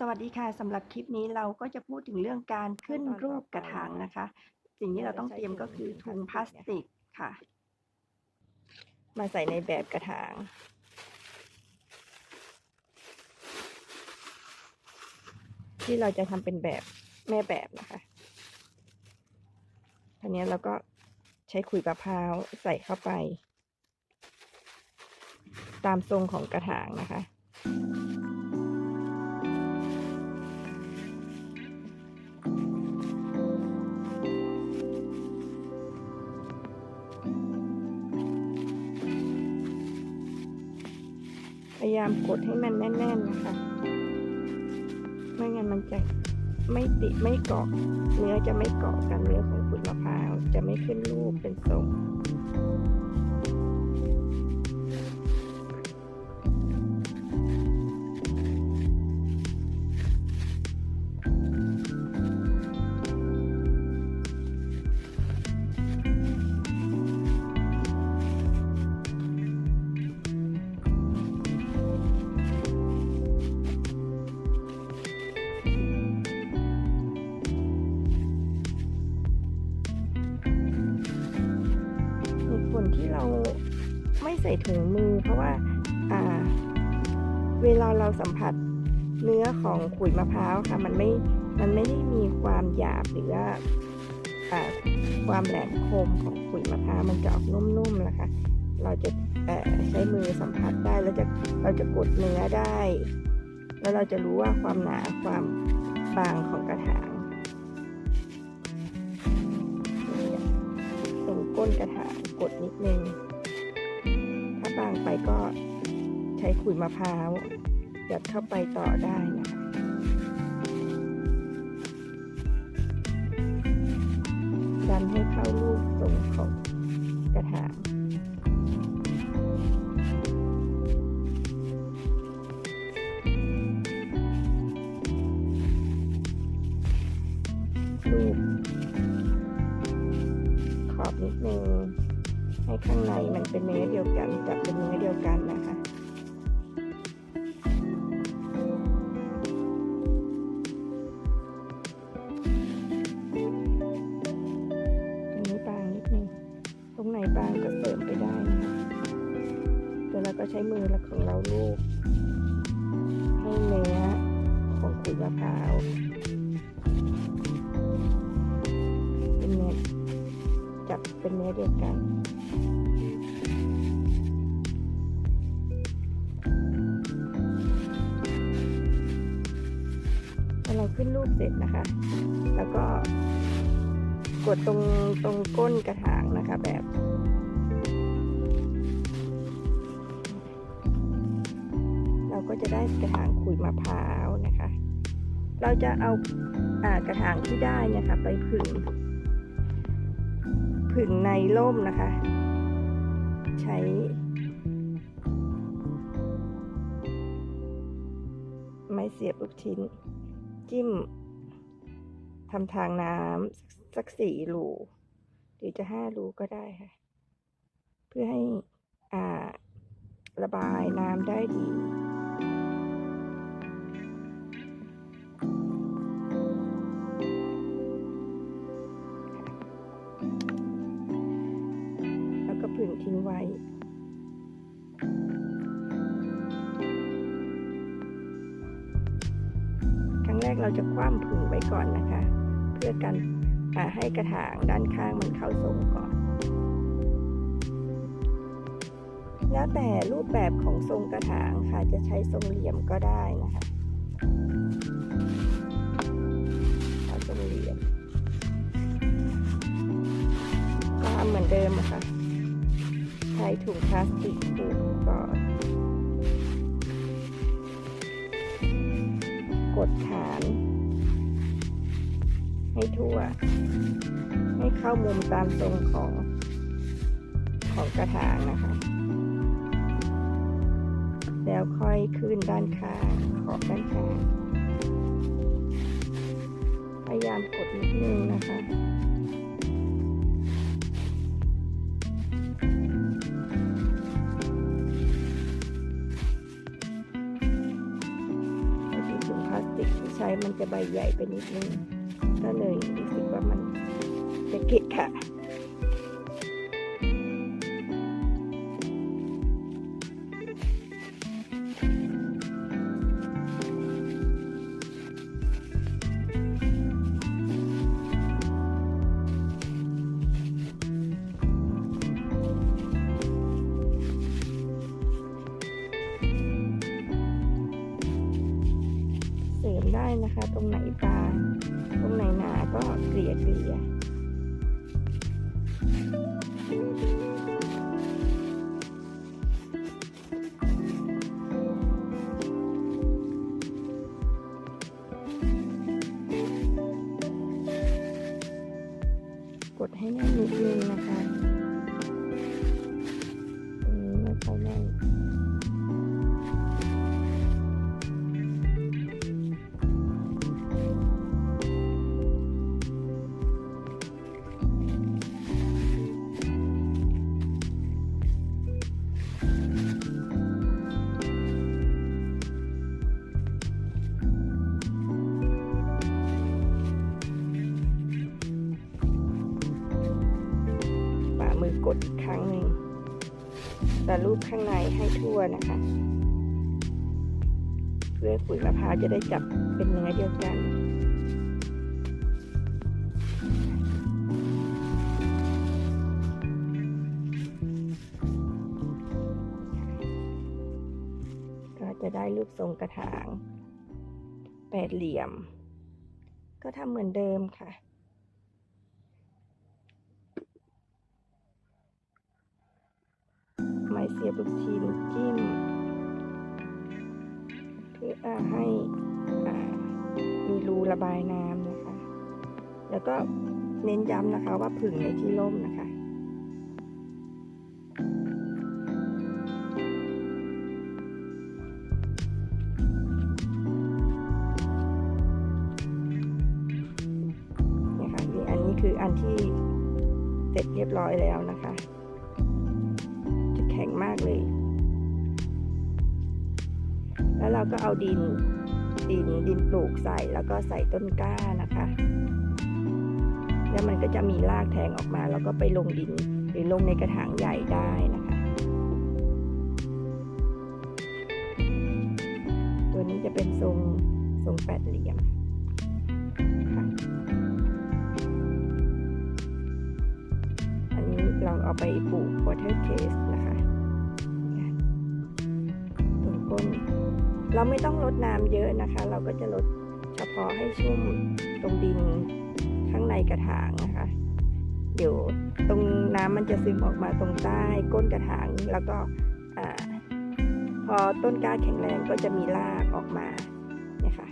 สวัสดีค่ะสำหรับคลิปนี้เราก็จะพูดถึงเรื่องการขึ้นรูปกระถางนะคะ สิ่งที่เราต้องเตรียมก็คือถุงพลาสติกค่ะ มาใส่ในแบบกระถาง ที่เราจะทำเป็นแบบแม่แบบนะคะทีนี้เราก็ใช้ขุยมะพร้าวใส่เข้าไป ตามทรงของกระถางนะคะายามกดให้มันแน่น ๆ นะคะ ไม่งั้นมันจะไม่ติดไม่เกาะ เนื้อจะไม่เกาะกันเนื้อของขุยมะพร้าวจะไม่ขึ้นรูปเป็นทรง ใส่ถุงมือ เพราะว่าเวลาเราสัมผัสเนื้อของขุยมะพร้าวค่ะ มันไม่มันไม่ได้มีความหยาบหรือว่าความแหลมคมของขุยมะพร้าวมันจะออกนุ่มๆนะคะ เราจะใช้มือสัมผัสได้แล้วจะเราจะกดเนื้อได้ แล้วเราจะรู้ว่าความหนาความบางของกระถางตรงก้นกระถางกดนิดนึง ไปก็ใช้ขุยมะพร้าวยัดเข้าไปต่อได้นะคะดันให้เข้ารูปทรงของกระถางรูปขอบนิดนึง ให้ข้างในมันเป็นเนื้อเดียวกันจับเป็นเนื้อเดียวกันนะคะตรงนี้บางนิดนึงตรงไหนบางก็เสริมไปได้นะคะเดี๋ยวเราก็ใช้มือของเราลูบให้เนื้อของขุยมะพร้าว เป็นเนื้อเดียวกัน พอเราขึ้นรูปเสร็จนะคะ แล้วก็กดตรงตรงก้นกระถางนะคะแบบเราก็จะได้กระถางขุยมะพร้าวนะคะ เราจะเอาอากระถางที่ได้นี่ยค่ะไปผึ่ง ผึ่งในร่มนะคะ ใช้ ไม้เสียบลูกชิ้น จิ้มทำทางน้ำสักสี่รูหรือจะห้ารูก็ได้ค่ะ เพื่อให้อ่าระบายน้ำได้ดี แล้วก็ผึ่งทิ้งไว้ ครั้งแรกเราจะคว่ำผึ่งไว้ก่อนนะคะ เพื่อกันให้กระถางด้านข้างมันเข้าทรงก่อน แล้วแต่รูปแบบของทรงกระถางค่ะจะใช้ทรงเหลี่ยมก็ได้นะคะทรงเหลี่ยมก็ทำเหมือนเดิมอะค่ะ ช้ถุงพลาสติกผูกก่อน กดฐาน ให้ทั่ว ให้เข้ามุมตามทรงของของกระถางนะคะ แล้วค่อยขึ้นด้านข้างขอบด้านข้าง พยายามกดนิดนึงนะคะ มันจะใบใหญ่ไปนิดนึงก็เลยรู้สึกว่ามันจะเกะกะ ได้นะคะ ตรงไหนบางตรงไหนหนาก็เกลี่ยเกลี่ยกดให้แน่นนิดนึงนะคะ แต่รูปข้างในให้ทั่วนะคะ เพื่อขุยมะพร้าวจะได้จับเป็นเนื้อเดียวกันก็จะได้รูปทรงกระถางแปดเหลี่ยม ก็ทำเหมือนเดิมค่ะ ไม้ เสียบลูกชิ้นจิ้ม เพื่อให้มีรูระบายน้ำนะคะ แล้วก็เน้นย้ำนะคะว่าผึ่งในที่ร่มนะคะนี่ค่ะอันนี้คืออันที่เสร็จเรียบร้อยแล้วนะคะากเลย แล้วเราก็เอาดิน ดินดินปลูกใส่แล้วก็ใส่ต้นกล้านะคะ แล้วมันก็จะมีรากแทงออกมา แล้วก็ไปลงดินหรือลงในกระถางใหญ่ได้นะคะ ตัวนี้จะเป็นทรงทรงแปดเหลี่ยมค่ะอันนี้เราเอาไปปลูก water case เราไม่ต้องลดน้ำเยอะนะคะ เราก็จะลดเฉพาะให้ชุ่มตรงดินข้างในกระถางนะคะเดี๋ยวตรงน้ำมันจะซึมออกมาตรงใต้ก้นกระถางแล้วก็อพอต้นกล้าแข็งแรงก็จะมีรากออกมานะคะ